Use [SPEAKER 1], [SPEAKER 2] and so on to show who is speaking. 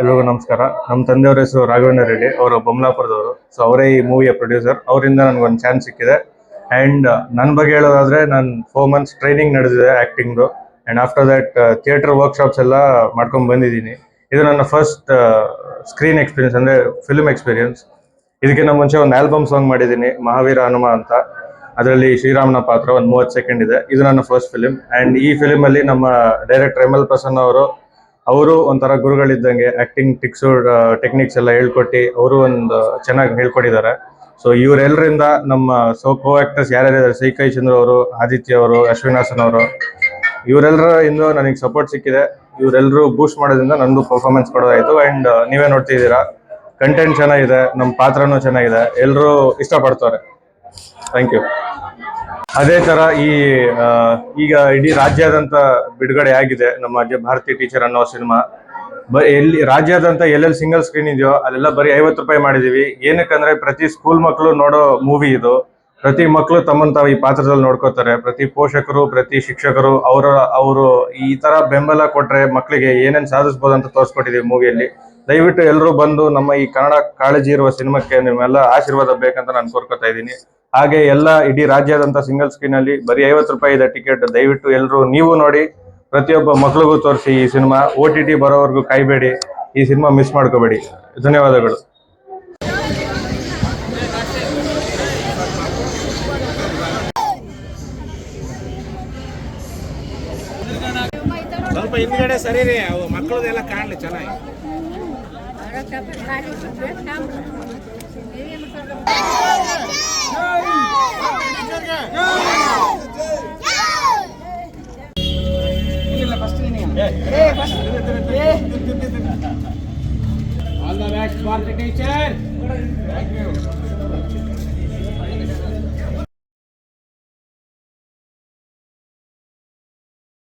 [SPEAKER 1] ಎಲ್ರಿಗೂ ನಮಸ್ಕಾರ. ನಮ್ಮ ತಂದೆಯವ್ರ ಹೆಸರು ರಾಘವೇಂದ್ರ ರೆಡ್ಡಿ, ಅವರು ಬೊಮ್ಲಾಪುರದವರು. ಸೊ ಅವರೇ ಈ ಮೂವಿಯ ಪ್ರೊಡ್ಯೂಸರ್ ಅವರಿಂದ ನನಗೊಂದು ಚಾನ್ಸ್ ಸಿಕ್ಕಿದೆ. ಆ್ಯಂಡ್ ನನ್ನ ಬಗ್ಗೆ ಹೇಳೋದಾದ್ರೆ, ನಾನು ಫೋರ್ ಮಂತ್ಸ್ ಟ್ರೈನಿಂಗ್ ನಡೆದಿದೆ ಆ್ಯಕ್ಟಿಂಗ್ದು and after that theatre workshops ಎಲ್ಲ ಮಾಡ್ಕೊಂಡು ಬಂದಿದ್ದೀನಿ. ಇದು ನನ್ನ ಫಸ್ಟ್ ಸ್ಕ್ರೀನ್ ಎಕ್ಸ್ಪೀರಿಯನ್ಸ್ ಅಂದರೆ ಫಿಲ್ಮ್ ಎಕ್ಸ್ಪೀರಿಯನ್ಸ್ ಇದಕ್ಕಿಂತ ಮುಂಚೆ ಒಂದು ಆಲ್ಬಮ್ ಸಾಂಗ್ ಮಾಡಿದ್ದೀನಿ, ಮಹಾವೀರ ಹನುಮ ಅಂತ. ಅದರಲ್ಲಿ ಶ್ರೀರಾಮನ ಪಾತ್ರ ಒಂದು ಮೂವತ್ತು ಸೆಕೆಂಡ್ ಇದೆ. ಇದು ನನ್ನ ಫಸ್ಟ್ ಫಿಲಿಮ್ ಆ್ಯಂಡ್ ಈ ಫಿಲಿಮಲ್ಲಿ ನಮ್ಮ ಡೈರೆಕ್ಟರ್ ಎಂ ಎಲ್ ಪ್ರಸನ್ನ ಅವರು ಅವರು ಒಂಥರ ಗುರುಗಳಿದ್ದಂಗೆ ಆಕ್ಟಿಂಗ್ ಟಿಕ್ಸು ಟೆಕ್ನಿಕ್ಸ್ ಎಲ್ಲ ಹೇಳ್ಕೊಟ್ಟು ಅವರು ಒಂದು ಚೆನ್ನಾಗಿ ಹೇಳ್ಕೊಟ್ಟಿದ್ದಾರೆ. ಸೊ ಇವರೆಲ್ಲರಿಂದ ನಮ್ಮ ಸೊ ಕೋ ಆಕ್ಟರ್ಸ್ ಯಾರ್ಯಾರಿದ್ದಾರೆ ಸೈಕೈ ಚಂದ್ರ ಅವರು, ಆದಿತ್ಯ ಅವರು, ಅಶ್ವಿನಾಸನ್ ಅವರು ಇವರೆಲ್ಲರ ಇಂದು ನನಗೆ ಸಪೋರ್ಟ್ ಸಿಕ್ಕಿದೆ. ಇವರೆಲ್ಲರೂ ಬೂಸ್ಟ್ ಮಾಡೋದ್ರಿಂದ ನಂದು ಪರ್ಫಾರ್ಮೆನ್ಸ್ ಕೊಡೋದಾಯಿತು. ಆ್ಯಂಡ್ ನೀವೇ ನೋಡ್ತಿದ್ದೀರಾ ಕಂಟೆಂಟ್ ಚೆನ್ನಾಗಿದೆ ನಮ್ಮ ಪಾತ್ರನೂ ಚೆನ್ನಾಗಿದೆ ಎಲ್ಲರೂ ಇಷ್ಟಪಡ್ತಾರೆ. ಥ್ಯಾಂಕ್ ಯು ಅದೇ ತರ ಈ ಈಗ ಇಡೀ ರಾಜ್ಯಾದ್ಯಂತ ಬಿಡುಗಡೆ ಆಗಿದೆ. ನಮ್ಮ ಭಾರತೀಯ ಟೀಚರ್ ಅನ್ನೋ ಸಿನಿಮಾ. ಬ, ಎಲ್ಲಿ, ರಾಜ್ಯಾದ್ಯಂತ ಎಲ್ಲೆಲ್ಲಿ ಸಿಂಗಲ್ ಸ್ಕ್ರೀನ್ ಇದೆಯೋ ಅಲ್ಲೆಲ್ಲ ಬರೀ ಐವತ್ತು ರೂಪಾಯಿ ಮಾಡಿದೀವಿ. ಏನಕ್ಕಂದ್ರೆ ಪ್ರತಿ ಸ್ಕೂಲ್ ಮಕ್ಕಳು ನೋಡೋ ಮೂವಿ ಇದು. ಪ್ರತಿ ಮಕ್ಕಳು ತಮ್ಮನ್ನು ತಾವು ಈ ಪಾತ್ರದಲ್ಲಿ ನೋಡ್ಕೋತಾರೆ. ಪ್ರತಿ ಪೋಷಕರು, ಪ್ರತಿ ಶಿಕ್ಷಕರು, ಅವರ, ಅವರು ಈ ತರ ಬೆಂಬಲ ಕೊಟ್ರೆ ಮಕ್ಕಳಿಗೆ ಏನೇನು ಸಾಧಿಸ್ಬೋದು ಅಂತ ತೋರಿಸ್ಕೊಟ್ಟಿದೀವಿ ಮೂವಿಯಲ್ಲಿ ದಯವಿಟ್ಟು ಎಲ್ಲರೂ ಬಂದು ನಮ್ಮ ಈ ಕನ್ನಡ ಕಾಳಜಿ ಇರುವ ಸಿನಿಮಾಕ್ಕೆ ನಿಮ್ಮೆಲ್ಲ ಆಶೀರ್ವಾದ ಬೇಕಂತ ನಾನು ಕೋರ್ಕೊತಾ ಇದ್ದೀನಿ. ಹಾಗೆ ಎಲ್ಲ ಇಡೀ ರಾಜ್ಯಾದಂತ ಸಿಂಗಲ್ ಸ್ಕ್ರೀನ್ ಅಲ್ಲಿ ಬರೀ ಐವತ್ತು ರೂಪಾಯಿ ಇದೆ ಟಿಕೆಟ್. ದಯವಿಟ್ಟು ಎಲ್ಲರೂ ನೀವು ನೋಡಿ, ಪ್ರತಿಯೊಬ್ಬ ಮಕ್ಕಳಿಗೂ ತೋರಿಸಿ ಈ ಸಿನಿಮಾ. ಓ ಟಿ ಟಿ ಬರೋವರೆಗೂ ಕಾಯ್ಬೇಡಿ. ಈ ಸಿನಿಮಾ ಮಿಸ್ ಮಾಡ್ಕೋಬೇಡಿ. ಧನ್ಯವಾದಗಳು.
[SPEAKER 2] ಸ್ವಲ್ಪ ಹಿಂದ್ಗಡೆ ಸರಿರಿ, ಅವು ಮಕ್ಕಳದೆಲ್ಲ ಕಾಣಲಿ ಚೆನ್ನಾಗಿ. All the best for the teacher thank you